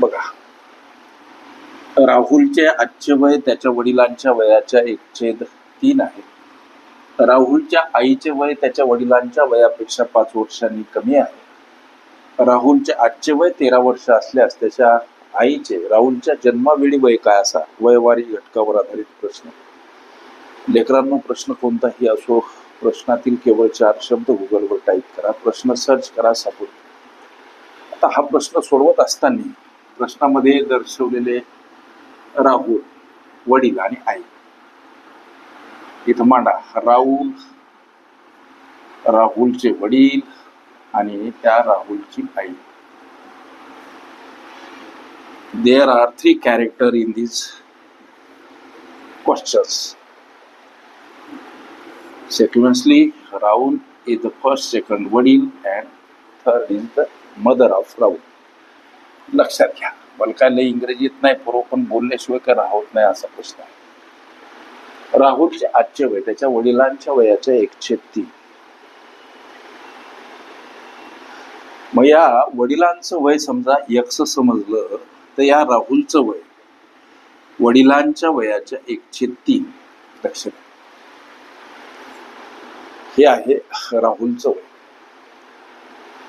बघा. राहुलचे आजचे वय त्याच्या वडिलांच्या वयाच्या एक छेद तीन आहे. राहुलच्या आईचे वय त्याच्या वडिलांच्या वयापेक्षा पाच वर्षांनी कमी आहे. राहुलचे आजचे वय तेरा वर्ष असल्यास त्याच्या आईचे राहुलच्या जन्मावेळी वय काय असा? वयवारी घटकावर आधारित प्रश्न. लेकरांनो प्रश्न कोणताही असो प्रश्नातील केवळ चार शब्द गुगलवर टाईप करा. प्रश्न सर्च करा सापडतो. आता हा प्रश्न सोडवत असताना प्रश्नामध्ये दर्शवलेले राहुल वडील आणि आई. इथं मांडा राहुल राहुलचे वडील आणि त्या राहुलची आई. There are three character in this questions sequentially Raul is the first second वडील and third is the mother of Rahul लक्षात घ्या. मला काय लय इंग्रजीत नाही पूर्व पण बोलल्याशिवाय काय राहत नाही असा प्रश्न आहे. राहुलचे आजचे वय त्याच्या वडिलांच्या वयाच्या एकशे तीन. मग या वडिलांचं वय समजा यक्ष समजलं तर या राहुलचं वय वडिलांच्या वयाच्या एकशे तीन. लक्षात हे आहे राहुलचं वय.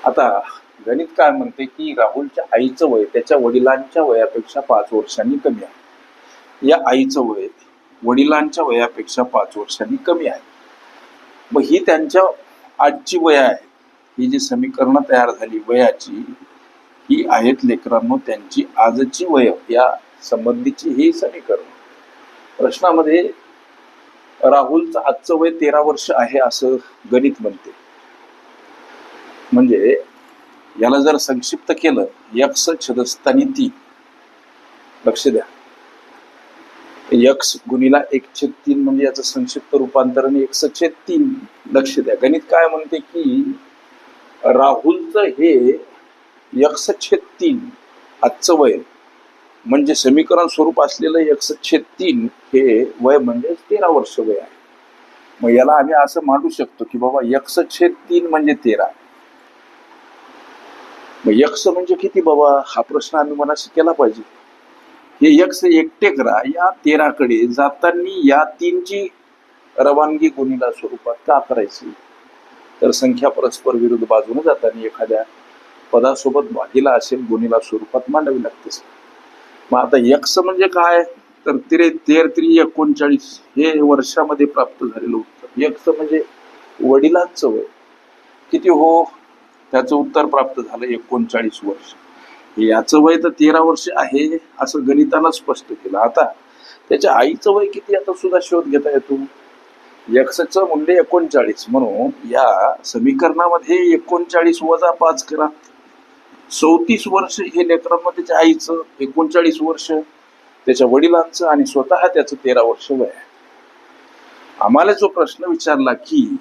आता गणित काय म्हणते की राहुलच्या आईचं वय त्याच्या वडिलांच्या वयापेक्षा पाच वर्षांनी कमी आहे. या आईचं वय वडिलांच्या वयापेक्षा पाच वर्षांनी कमी आहे. मग ही त्यांच्या आजची वय आहे. ही जी समीकरणं तयार झाली वयाची ही आहेत लेकरांनो त्यांची आजची वय. या संबंधीची ही समीकरण. प्रश्नामध्ये राहुलचं आजचं वय तेरा वर्ष आहे असं गणित म्हणते. म्हणजे याला जर संक्षिप्त केलं यक्स छदस्थानी ती. लक्ष द्या. यक्स गुणीला एक छेद तीन म्हणजे याचं संक्षिप्त रूपांतरण एकस छेद तीन. लक्ष द्या. गणित काय म्हणते की राहुलचं हे यक्स छेद तीन आजचं वय. म्हणजे समीकरण स्वरूप असलेलं यक्ष छेद तीन हे वय म्हणजे तेरा वर्ष वय आहे. मग याला आम्ही असं मांडू शकतो की बाबा यक्ष छेद तीन म्हणजे तेरा. मग यक्ष म्हणजे किती बाबा? हा प्रश्न आम्ही मनाशी केला पाहिजे. हे यक्ष एकटे करा. या तेराकडे जाताना या तीनची रवानगी गुणीला स्वरूपात का करायची? तर संख्या परस्पर विरुद्ध बाजूने जाताना एखाद्या पदासोबत भागीला असेल गुणीला स्वरूपात मांडावी लागते. मग आता यक्ष म्हणजे काय? तर तिरे तेर त्री एकोणचाळीस हे वर्षामध्ये प्राप्त झालेलं उत्तर. यक्ष म्हणजे वडिलांचं वय. किती हो? त्याचं उत्तर प्राप्त झालं एकोणचाळीस वर्ष. याचं वय तर तेरा वर्ष आहे असं गणितानं स्पष्ट केलं. आता त्याच्या आईचं वय किती आता सुद्धा शोध घेता येतो. यक्षचं मूल्य एकोणचाळीस. म्हणून या समीकरणामध्ये एकोणचाळीस वजा पाच करा. चौतीस वर्ष हे लेकरांना त्याच्या आईचं एकोणचाळीस वर्ष त्याच्या वडिलांचं आणि स्वतः त्याचं तेरा वर्ष वय आहे. आम्हाला जो प्रश्न विचारला की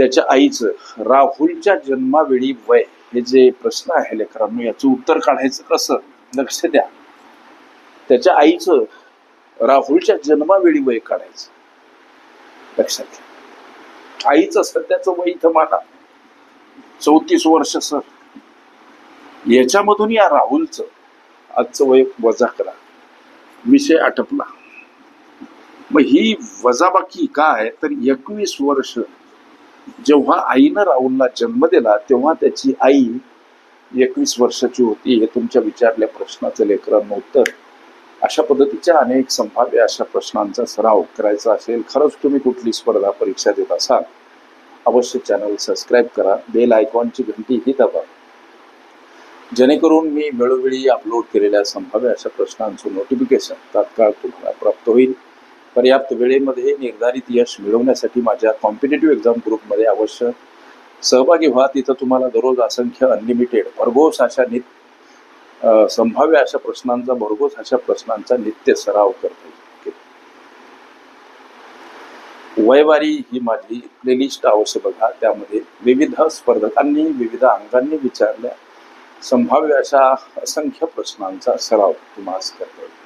त्याच्या आईचं राहुलच्या जन्मावेळी वय हे जे प्रश्न आहे लेकरांनो याचं उत्तर काढायचं कसं? लक्ष द्या. त्याच्या आईचं राहुलच्या जन्मावेळी वय काढायचं. लक्षात घ्या. आईचं सध्याचं वय इथं माना चौतीस वर्ष सर. याच्यामधून या राहुलचं आजचं वय वजा करा. विषय आटपला. मग ही वजाबाकी काय तर एकवीस वर्ष जेव्हा आईनं राहुलला जन्म दिला तेव्हा त्याची आई एकवीस वर्षाची होती हे तुमच्या विचारल्या प्रश्नाचं लेकरांना उत्तर अशा पद्धतीच्या अनेक संभाव्य अशा प्रश्नांचा सराव करायचा असेल खरंच तुम्ही कुठली स्पर्धा परीक्षा देत असाल अवश्य चॅनल सबस्क्राईब करा बेल आयकॉनची घंटी ही दाबा. जेणेकरून मी वेळोवेळी अपलोड केलेल्या संभाव्य अशा प्रश्नांचं नोटिफिकेशन तात्काळ तुम्हाला प्राप्त होईल. पर्याप्त वेळेमध्ये निर्धारित यश मिळवण्यासाठी माझ्या कॉम्पिटेटिव्ह एक्झाम ग्रुपमध्ये अवश्य सहभागी व्हा. तिथं तुम्हाला दररोज असंख्य अनलिमिटेड भरघोस अशा नित संभाव्य अशा प्रश्नांचा भरघोस अशा प्रश्नांचा नित्य सराव करता. येईल वयवारी ही माझी प्लेलिस्ट अवश्य बघा. त्यामध्ये विविध स्पर्धकांनी विविध अंगांनी विचारल्या. संभाव्य अशा असंख्य प्रश्नांचा सराव तुम्हाला करता. येईल